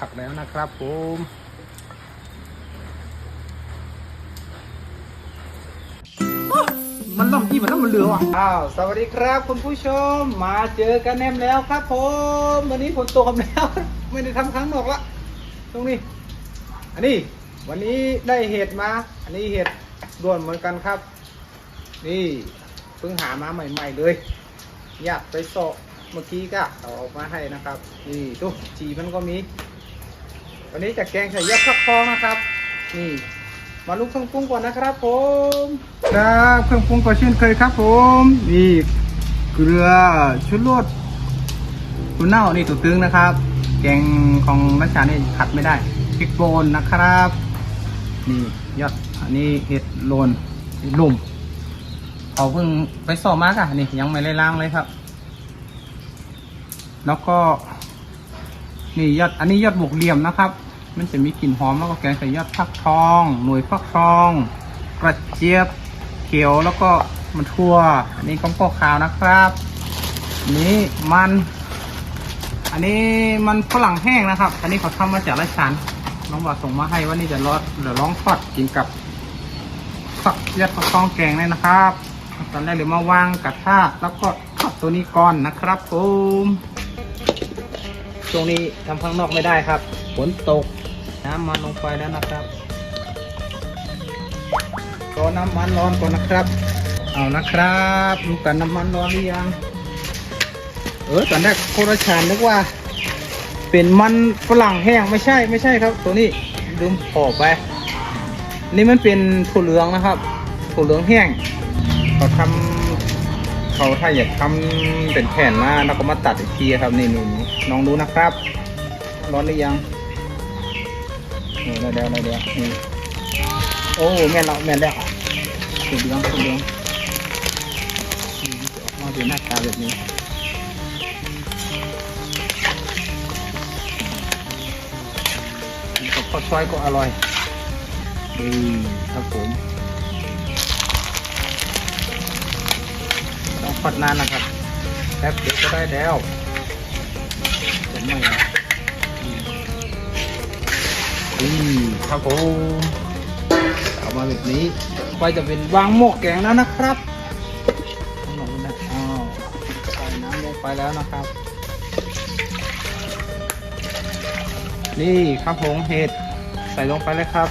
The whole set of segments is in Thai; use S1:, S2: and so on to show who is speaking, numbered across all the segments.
S1: ผักแล้วนะครับผมมันล่มที่มันล่มมันเหลือว่ะอ้าวสวัสดีครับคุณผู้ชมมาเจอกันแนมแล้วครับผมวันนี้ฝนตกแล้ว ไม่ได้ทำครั้งนอกละตรงนี้ อันนี้วันนี้ได้เห็ดมา อันนี้เห็ดด่วนเหมือนกันครับ นี่เพิ่งหามาใหม่ ๆ เลย อยากไปเสาะเมื่อกี้ก็เอาออกมาให้นะครับ นี่ดูจีมันก็มี วันนี้จะแกงใส่ยอดฟักทองนะครับ นี่มาลุกเครื่องปรุงก่อนนะครับ ผม ครับเครื่องปรุงก็เช่นเคยครับ ผมนี่เกลือชุดรสคุณเน่านี่ตัวตึงนะครับ แกงของนัชชานี่ขัดไม่ได้พริกโบนนะครับ นี่ยอดอันนี้เห็ดโลนหลุ่มเขาเพิ่งไปสอบมากอะนี่ยังไม่ได้ล้างเลยครับ แล้วก็ นี่ยอดอันนี้ยอดบวกเหลี่ยมนะครับ มันจะมีกลิ่นหอมแล้วก็แกงใส่ยอดฟักทอง หน่วยฟักทอง กระเจี๊ยบเขียวแล้วก็มันทั่วอันนี้ก้องก้ขาวนะครับอันนี้มัน อันนี้มันฝรั่งแห้งนะครับ อันนี้เขาทำมาจากไรชันน้องบอกส่งมาให้ว่านี่จะรอดเดี๋ยวลองทอดกินกับฟักยอดฟักทองแกงเลยนะครับ ตอนแรกเดี๋ยวมาวางกระทะแล้วก็ทอดตัวนี้ก่อนนะครับผม ช่วงนี้ทำข้างนอกไม่ได้ครับฝนตกน้ำมันลงไปแล้วนะครับรอน้ำมันร้อนก่อนนะครับ เอานะครับดูกันน้ำมันร้อนหรือยังเออตอนแรกโคราชานนึกว่า เป็นมันฝรั่งแห้งไม่ใช่ไม่ใช่ครับ ตัวนี้ลืมขอบไป นี่มันเป็นถั่วเหลืองนะครับถั่วเหลืองแห้งเขาทำเขาถ้าอยากทำเป็นแผ่นมาแล้วก็มาตัดอีกทีครับนี่นี่นี่ ลองดูนะครับ ร้อนหรือยังนี่แล้วเดี๋ยวแล้วเดี๋ยวนี่โอ้แม่นแล้วแม่นแล้วสุดเหลืองสุดเดืองนี่จะออกมาเป็นหน้าตาแบบนี้กับข้าวซอยก็อร่อยนี่ครับผมต้องทอดนานนะครับแป๊บเดียวก็ได้แล้ว เดี๋ยวไม่นะอืมครับผมเอามาแบบนี้ไปจะเป็นวางหม้อแกงแล้วนะครับเอาลงนะอ้าวใส่น้ำลงไปแล้วนะครับ นี่ครับผมเห็ดใส่ลงไปเลยครับ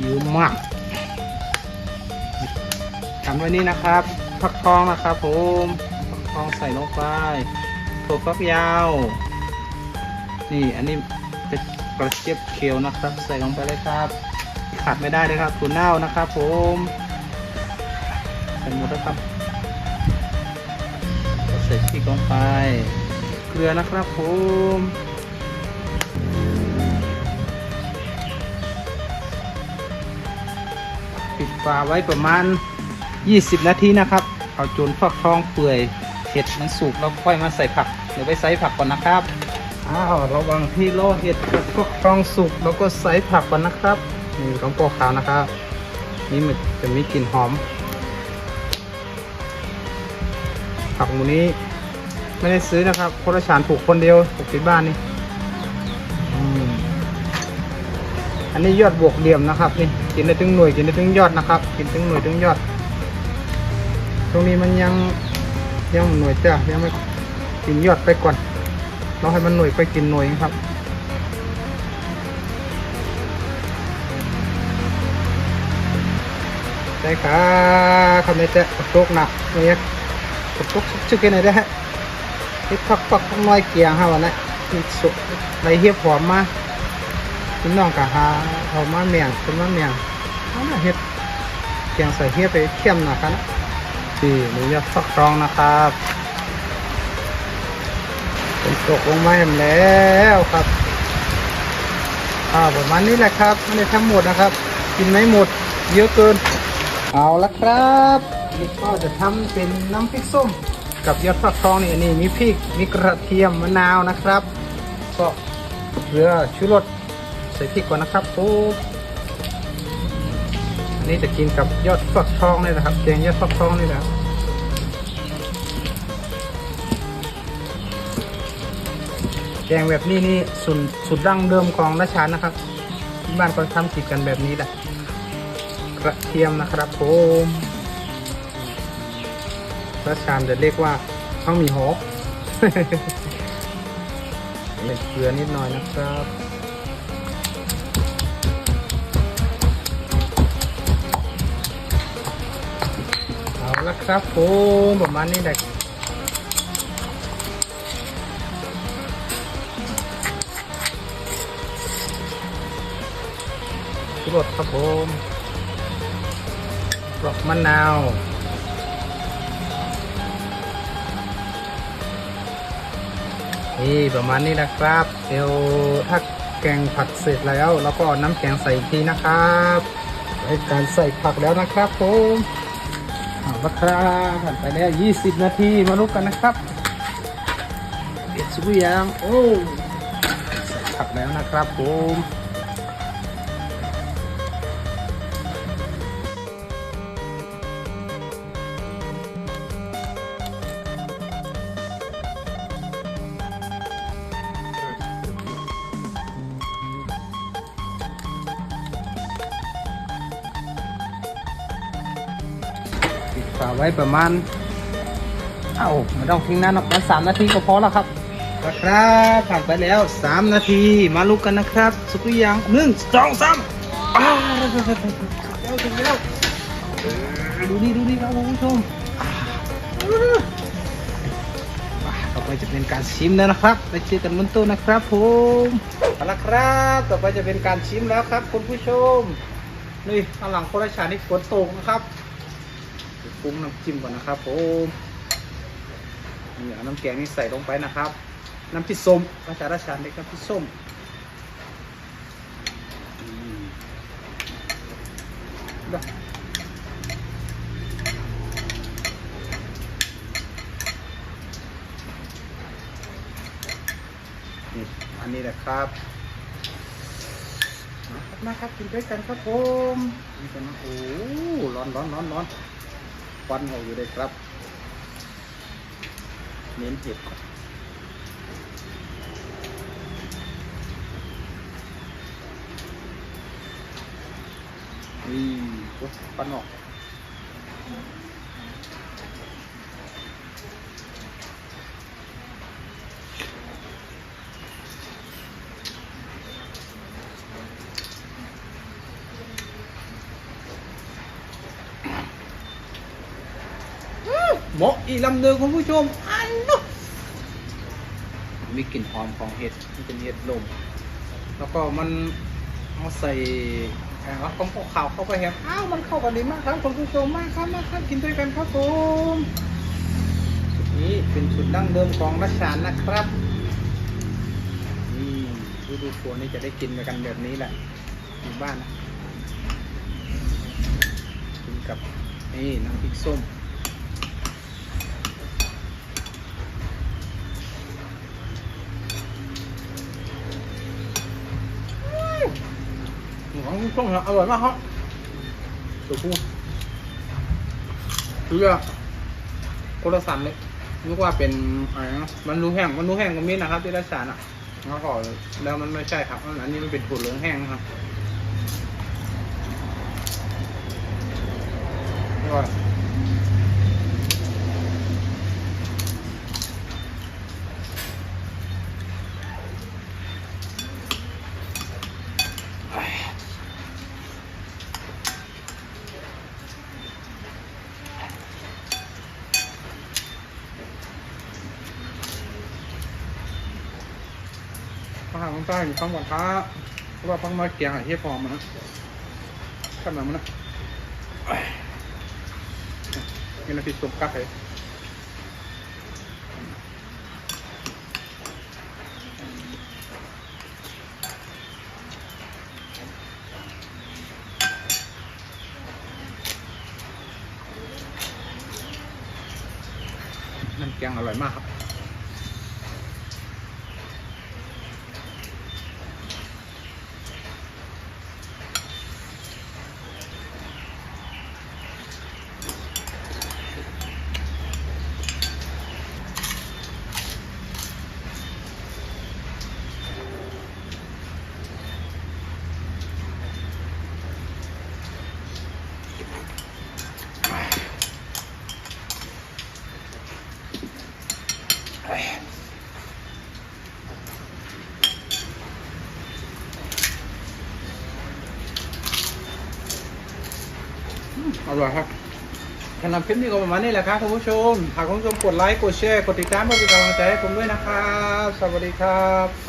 S1: เยอะมากทำไว้นี่นะครับฟักทองนะครับผมฟักทองใส่ลงไป ถั่วฟักยาว นี่อันนี้เป็นกระเจี๊ยบเขียวนะครับ ใส่ลงไปเลยครับ ขาดไม่ได้เลยครับถั่วเน่านะครับผมใส่หมดแล้วครับใส่พริกลงไป เกลือนะครับผมปิดฝาไว้ประมาณ 20 นาทีนะครับ เอาจนฟักทองเปื่อยเห็ดมันสุกแล้วค่อยมาใส่ผัก เดี๋ยวไปใส่ผักก่อนนะครับอ้าวระวังที่รอเห็ดกับฟักทองสุกแล้วก็ใส่ผักก่อนนะครับนี่ต้องโปอกขาวนะครับนี่มันจะมีกลิ่นหอม ผักหมูนี้ไม่ได้ซื้อนะครับโคราชานปลูกคนเดียวปลูกที่บ้านนี่อันนี้ยอดบวกเหลี่ยมนะครับนี่กินได้ถึงหน่วยกินได้ถึงยอดนะครับ กินถึงหน่วยถึงยอด ตรงนี้มันยังยังหน่วยจ้ะยังไม่ กินยอดไปก่อน เราให้มันหน่วยไปกินหน่วยครับใช่ครับคำนี้จะกระตุกหนักเนี่ยกระตุกชุกๆกันหน่อยได้ฮะที่พักปักน้อยเกียงฮะวันนี้สุกในเฮียบหอมมาพี่น้องกะหาเอามาเมียงเป็นมาเมียงเอาเฮ็ดเกียงใส่เฮียบไปเข้มหน่อยกันะสี่หรือยอดฟักทองนะครับ เป็นตกลงมาเห็นแล้วครับอ่าประมาณนี้แหละครับไม่ได้ทั้งหมดนะครับ กินไม่หมด เยอะเกิน เอาละครับนี่ก็จะทำเป็นน้ำพริกส้ม กับยอดฟักทองนี่นี่มีพริกมีกระเทียมมะนาวนะครับ ก็เกลือชูรสใส่พริกก่อนนะครับปุ๊บอันนี้จะกินกับยอดฟักทองนี่นะครับแกงยอดฟักทองนี่แหละ แกงแบบนี้นี่สุดสุดดั้งเดิมของราชานะครับที่บ้านก็ทำกินกันแบบนี้แหละกระเทียมนะครับผมราชาจะเรียกว่าข้าวหมี่หอกเล็กเกลือนิดหน่อยนะครับเอาละครับผมประมาณนี้แหละ รสครับผมกรอกมะนาวนี่ประมาณนี้นะครับ เดี๋ยวถ้าแกงผักเสร็จแล้วเราก็เอาน้ำแกงใส่อีกทีนะครับในการใส่ผักแล้วนะครับผมเอาละครับผ่านไปแล้ว 20 นาทีมาลุกกันนะครับเด็ดสุกยางโอ้ใส่ผักแล้วนะครับผม ไว้ประมาณ เอ้าไม่ต้องทิ้งนานหรอกมันสามนาทีก็พอแล้วครับครับผ่านไปแล้ว 3 นาที มาลุกกันนะครับ สุกหรือยังหนึ่งสองสามอ้าวเร็วถึงแล้วเออดูนี่ดูนี่ครับคุณผู้ชมอ่าอ่าต่อไปจะเป็นการชิมแล้วนะครับไปเจอกันบนโต๊ะนะครับผมเอาละครับ ต่อไปจะเป็นการชิมแล้วครับ คุณผู้ชมนี่ข้างหลังโคราชานี่ฝนตกนะครับเดี๋ยว ปรุงน้ำจิ้มก่อนนะครับผมนี่เอาน้ำแกงนี่ใส่ลงไปนะครับ น้ำพริกส้มภาษาราชาเรียกน้ำพริกส้มอืมเด้อนี่อันนี้แหละครับ มาครับมาครับกินด้วยกันครับผมนี่กันนะโอ้โหร้อนร้อนร้อนร้อน ควันออกอยู่เลยครับ เน้นเห็ดนี่ควันออก เหมาะอีลำเดิมคุณผู้ชม อันนู้นมีกลิ่นหอมของเห็ดที่เป็นเห็ดลม แล้วก็มันเอาใส่แอบว่าของขาวเข้าไปแฮมอ้าวมันเข้ากันดีมากครับคุณผู้ชมมากครับมากครับกินด้วยกันครับผมชุดนี้เป็นชุดดั้งเดิมของรัชชานนะครับนี่ฤดูฝนนี่จะได้กินกันแบบนี้แหละอยู่บ้านนะกินกับนี่น้ำพริกส้ม ของ ต้มยำอร่อยมากครับตัวผู้คือคนละสันเลยนึกว่าเป็นอะไรนะมันรู้แห้งมันรู้แห้งก็มีนะครับที่รัชสานอะแล้วก็แล้วมันไม่ใช่ครับอันนี้มันเป็นถั่วเหลืองแห้งนะครับอร่อย ข้าวมันใต้อยู่ข้างบนท้าเพราะว่าพังมาเกียงไอ้เหี้ยพอมันนะข้ามมามันนะเอ้ยนี่นาทีสุกกักเลยน้ำแกงอร่อยมากครับ อร่อยครับการนำคลิปนี้ก็ประมาณนี้แหละครับคุณผู้ชม หากคุณผู้ชมกดไลค์ กดแชร์ กดติดตามเพื่อเป็นกำลังใจให้ผมด้วยนะครับ สวัสดีครับ